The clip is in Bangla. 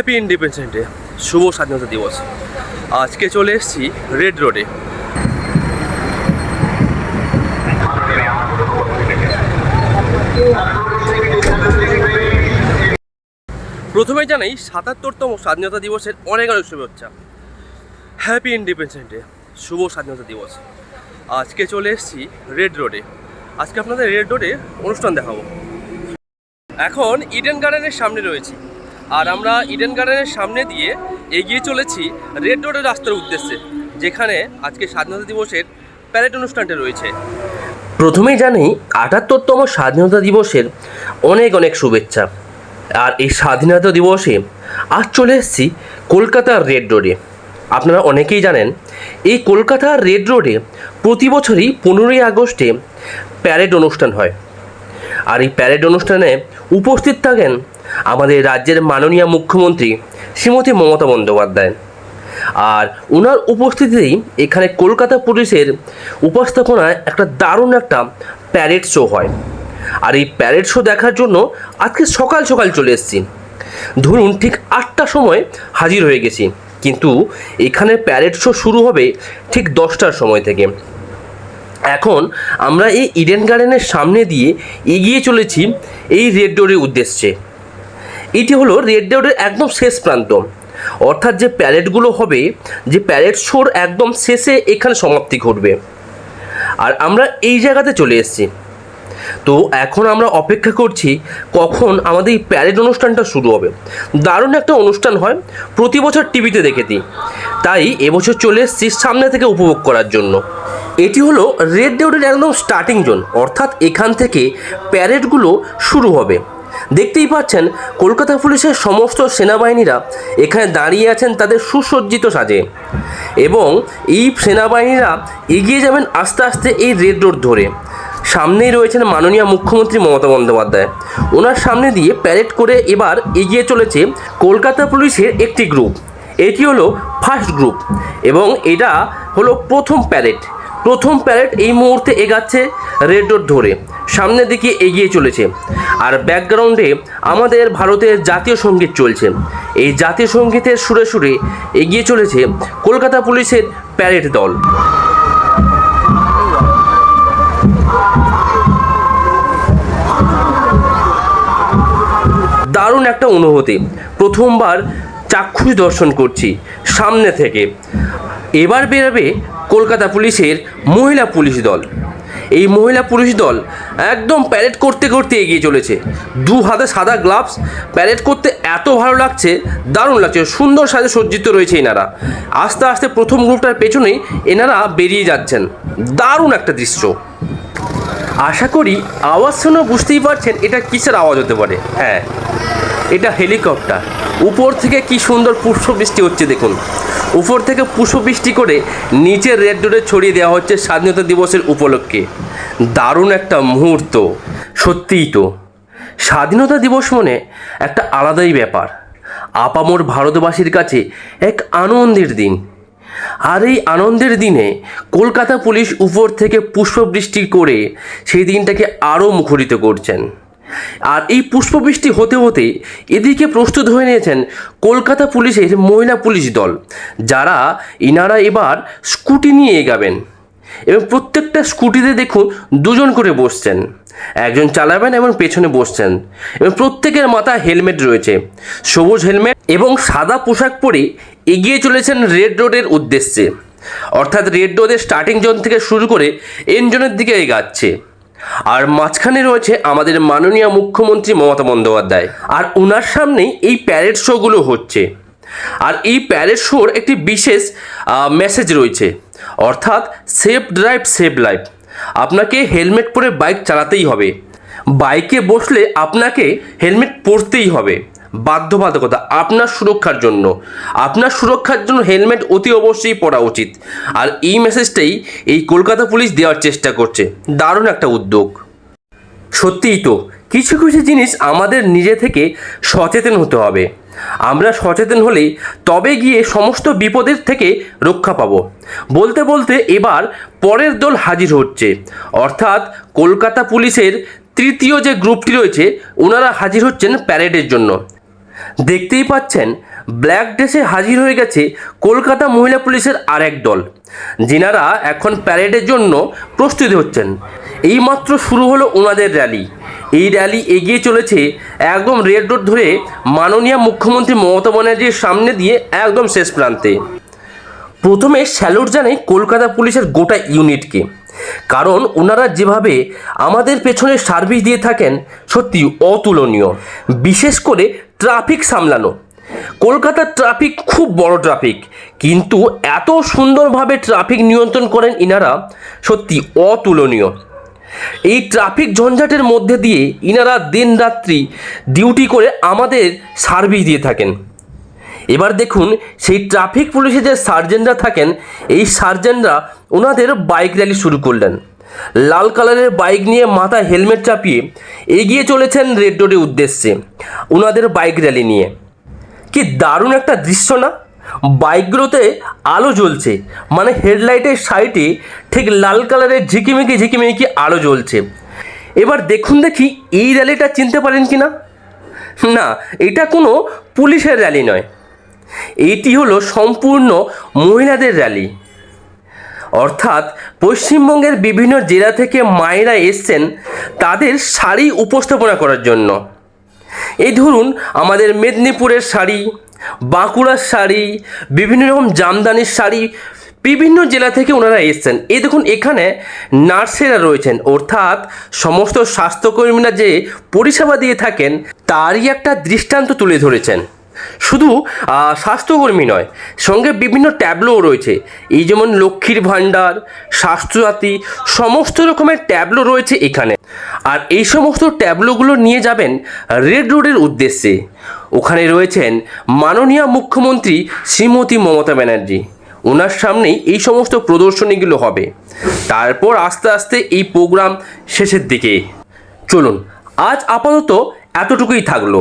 হ্যাপি ইন্ডিপেন্ডেন্স ডে শুভ স্বাধীনতা দিবস। আজকে চলে এসেছি রেড রোডে প্রথমে জানাই, সাতাত্তরতম স্বাধীনতা দিবসের অনেক অনেক শুভেচ্ছা হ্যাপি ইন্ডিপেন্ডেন্স ডে শুভ স্বাধীনতা দিবস। আজকে চলে এসেছি রেড রোডে আজকে আপনাদের রেড রোডে অনুষ্ঠান দেখাবো। এখন ইডেন গার্ডেনের সামনে রয়েছি। আর আমরা ইডেন গার্ডেনের সামনে দিয়ে এগিয়ে চলেছি রেড রোডের রাস্তার উদ্দেশ্যে, যেখানে আজকে স্বাধীনতা দিবসের প্যারেড অনুষ্ঠানটা রয়েছে। প্রথমেই জানি, আটাত্তরতম স্বাধীনতা দিবসের অনেক অনেক শুভেচ্ছা। আর এই স্বাধীনতা দিবসে আজ চলে এসেছি কলকাতার রেড রোডে আপনারা অনেকেই জানেন, এই কলকাতার রেড রোডে প্রতি বছরই পনেরোই আগস্টে প্যারেড অনুষ্ঠান হয়। আর এই প্যারেড অনুষ্ঠানে উপস্থিত থাকেন আমাদের রাজ্যের মাননীয় মুখ্যমন্ত্রী শ্রীমতী মমতা বন্দ্যোপাধ্যায়। আর ওনার উপস্থিতিতেই এখানে কলকাতা পুলিশের উপস্থাপনায় একটা দারুণ একটা প্যারেড শো হয়। আর এই প্যারেড শো দেখার জন্য আজকে সকাল সকাল চলে এসেছি। ধরুন ঠিক আটটার সময় হাজির হয়ে গেছি। কিন্তু এখানে প্যারেড শো শুরু হবে ঠিক দশটার সময় থেকে। এখন আমরা এই ইডেন গার্ডেনের সামনে দিয়ে এগিয়ে চলেছি এই রেড ডোরের উদ্দেশ্যে। এটি হলো রেড ডোরের একদম শেষ প্রান্ত। অর্থাৎ যে প্যারেডগুলো হবে, যে প্যারেড শোর একদম শেষে এখানে সমাপ্তি ঘটবে। আর আমরা এই জায়গাতে চলে এসেছি। তো এখন আমরা অপেক্ষা করছি কখন আমাদের এই প্যারেড অনুষ্ঠানটা শুরু হবে। দারুণ একটা অনুষ্ঠান হয়, প্রতি বছর টিভিতে দেখে দিই। তাই এবছর চলে এসেছি সামনে থেকে উপভোগ করার জন্য। এটি হলো রেড রোডের একদম স্টার্টিং জোন অর্থাৎ এখান থেকে প্যারেডগুলো শুরু হবে। দেখতেই পাচ্ছেন, কলকাতা পুলিশের সমস্ত সেনাবাহিনীরা এখানে দাঁড়িয়ে আছেন তাদের সুসজ্জিত সাজে। এবং এই সেনাবাহিনীরা এগিয়ে যাবেন আস্তে আস্তে এই রেড রোড ধরে। সামনেই রয়েছেন মাননীয় মুখ্যমন্ত্রী মমতা বন্দ্যোপাধ্যায়। ওনার সামনে দিয়ে প্যারেড করে এবার এগিয়ে চলেছে কলকাতা পুলিশের একটি গ্রুপ। এটি হলো ফার্স্ট গ্রুপ এবং এটা হলো প্রথম প্যারেড। প্রথম প্যারেড এই মুহূর্তে এগাচ্ছে রেড রোড ধরে। সামনের দিকে এগিয়ে চলেছে। আর ব্যাকগ্রাউন্ডে আমাদের ভারতের জাতীয় সংগীত চলছে। এই জাতীয় সঙ্গীতের সুরে সুরে এগিয়ে চলেছে কলকাতা পুলিশের প্যারেড দল। একটা অনুভূতি। প্রথমবার চাক্ষুষ দর্শন করছি সামনে থেকে। এবার বেরোবে কলকাতা পুলিশের মহিলা পুলিশ দল। এই মহিলা পুলিশ দল একদম প্যারেড করতে করতে এগিয়ে চলেছে। দু হাতে সাদা গ্লাভস, প্যারেড করতে এত ভালো লাগছে, দারুণ লাগছে, সুন্দর সাজে সজ্জিত রয়েছে এনারা। আস্তে আস্তে প্রথম গ্রুপটার পেছনেই এনারা বেরিয়ে যাচ্ছেন। দারুণ একটা দৃশ্য। আশা করি আওয়াজ শুনে বুঝতেই পারছেন এটা কিসের আওয়াজ হতে পারে। হ্যাঁ। এটা হেলিকপ্টার। উপর থেকে কি সুন্দর পুষ্প বৃষ্টি হচ্ছে দেখুন। উপর থেকে পুষ্প বৃষ্টি করে নিচের রেড রোডে ছড়িয়ে দেওয়া হচ্ছে স্বাধীনতা দিবসের উপলক্ষে। দারুণ একটা মুহূর্ত, সত্যিই তো। স্বাধীনতা দিবস মনে একটা আলাদাই ব্যাপার। আপামোর ভারতবাসীর কাছে এক আনন্দের দিন। আর এই আনন্দের দিনে কলকাতা পুলিশ উপর থেকে পুষ্পবৃষ্টি করে সেই দিনটাকে আরও মুখরিত করছেন। আর এই পুষ্পবৃষ্টি হতে হতে এদিকে প্রস্তুত হয়ে নিয়েছেন কলকাতা পুলিশের মহিলা পুলিশ দল, যারা ইনারা এবার স্কুটি নিয়ে এগাবেন। এবং প্রত্যেকটা স্কুটিতে দেখুন দুজন করে বসছেন, একজন চালাবেন এবং পেছনে বসছেন। এবং প্রত্যেকের মাথায় হেলমেট রয়েছে, সবুজ হেলমেট এবং সাদা পোশাক পরে এগিয়ে চলেছেন রেড রোডের উদ্দেশ্যে। অর্থাৎ রেড রোডের স্টার্টিং জোন থেকে শুরু করে এন জোনের দিকে এগাচ্ছে। আর মাঝখানে রয়েছে আমাদের মাননীয় মুখ্যমন্ত্রী মমতা বন্দ্যোপাধ্যায়। আর ওনার সামনেই এই প্যারেড শোগুলো হচ্ছে। আর এই প্যারেড শোর একটি বিশেষ মেসেজ রয়েছে। অর্থাৎ সেফ ড্রাইভ সেভ লাইফ। আপনাকে হেলমেট পরে বাইক চালাতেই হবে। বাইকে বসলে আপনাকে হেলমেট পরতেই হবে। বাধ্যবাধকতা আপনার সুরক্ষার জন্য। আপনার সুরক্ষার জন্য হেলমেট অতি অবশ্যই পরা উচিত। আর এই মেসেজটাই এই কলকাতা পুলিশ দেওয়ার চেষ্টা করছে। দারুণ একটা উদ্যোগ। সত্যিই তো, কিছু কিছু জিনিস আমাদের নিজে থেকে সচেতন হতে হবে। আমরা সচেতন হলেই তবে গিয়ে সমস্ত বিপদের থেকে রক্ষা পাবো। বলতে বলতে এবার পরের দল হাজির হচ্ছে। অর্থাৎ কলকাতা পুলিশের তৃতীয় যে গ্রুপটি রয়েছে, ওনারা হাজির হচ্ছেন প্যারেডের জন্য। দেখতেই পাচ্ছেন, ব্ল্যাক ড্রেসে হাজির হয়ে গেছে কলকাতা মহিলা পুলিশের আরেক দল। যিনারা এখন প্যারেডের জন্য প্রস্তুতি হচ্ছেন। এইমাত্র শুরু হলো ওনাদের র্যালি এই র্যালি এগিয়ে চলেছে একদম রেড রোড ধরে মাননীয় মুখ্যমন্ত্রী মমতা ব্যানার্জির সামনে দিয়ে একদম শেষ প্রান্তে। প্রথমে স্যালুট জানাই কলকাতা পুলিশের গোটা ইউনিটকে কারণ ওনারা যেভাবে আমাদের পেছনে সার্ভিস দিয়ে থাকেন সত্যি অতুলনীয়। বিশেষ করে ট্রাফিক সামলানো। কলকাতার ট্রাফিক খুব বড় ট্রাফিক, কিন্তু এত সুন্দরভাবে ট্রাফিক নিয়ন্ত্রণ করেন ইনারা সত্যি অতুলনীয়। এই ট্রাফিক ঝঞ্ঝাটের মধ্যে দিয়ে ইনারা দিন রাত্রি ডিউটি করে আমাদের সার্ভিস দিয়ে থাকেন। এবার দেখুন, সেই ট্রাফিক পুলিশে যে সার্জেন্টরা থাকেন, এই সার্জেন্টরা ওনাদের বাইক র্যালি শুরু করলেন। লাল কালারের বাইক নিয়ে মাথায় হেলমেট চাপিয়ে এগিয়ে চলেছেন রেড রোডের উদ্দেশ্যে ওনাদের বাইক র্যালি নিয়ে। কি দারুণ একটা দৃশ্য না? বাইকগুলোতে আলো জ্বলছে মানে হেডলাইটের সাইডে ঠিক লাল কালারের ঝিকিমিকি ঝিকিমিকি আলো জ্বলছে। এবার দেখুন দেখি এই র্যালিটা চিনতে পারেন কি না না, এটা কোনো পুলিশের র্যালি নয়। এটি হলো সম্পূর্ণ মহিলাদের র্যালি। অর্থাৎ পশ্চিমবঙ্গের বিভিন্ন জেলা থেকে মায়েরা এসছেন তাদের শাড়ি উপস্থাপনা করার জন্য। এই ধরুন, আমাদের মেদিনীপুরের শাড়ি, বাঁকুড়ার শাড়ি, বিভিন্ন রকম জামদানির শাড়ি বিভিন্ন জেলা থেকে ওনারা এসছেন। এই দেখুন, এখানে নার্সেরা রয়েছেন। অর্থাৎ সমস্ত স্বাস্থ্যকর্মীরা যে পরিষেবা দিয়ে থাকেন, তারই একটা দৃষ্টান্ত তুলে ধরেছেন। শুধু স্বাস্থ্যকর্মী নয়, সঙ্গে বিভিন্ন ট্যাবলোও রয়েছে। এই যেমন লক্ষ্মীর ভাণ্ডার, স্বাস্থ্যসাথী, সমস্ত রকমের ট্যাবলো রয়েছে এখানে। আর এই সমস্ত ট্যাবলোগুলো নিয়ে যাবেন রেড রোডের উদ্দেশ্যে। ওখানে রয়েছেন মাননীয় মুখ্যমন্ত্রী শ্রীমতী মমতা ব্যানার্জি। ওনার সামনেই এই সমস্ত প্রদর্শনীগুলো হবে। তারপর আস্তে আস্তে এই প্রোগ্রাম শেষের দিকে। চলুন, আজ আপাতত এতটুকুই থাকল।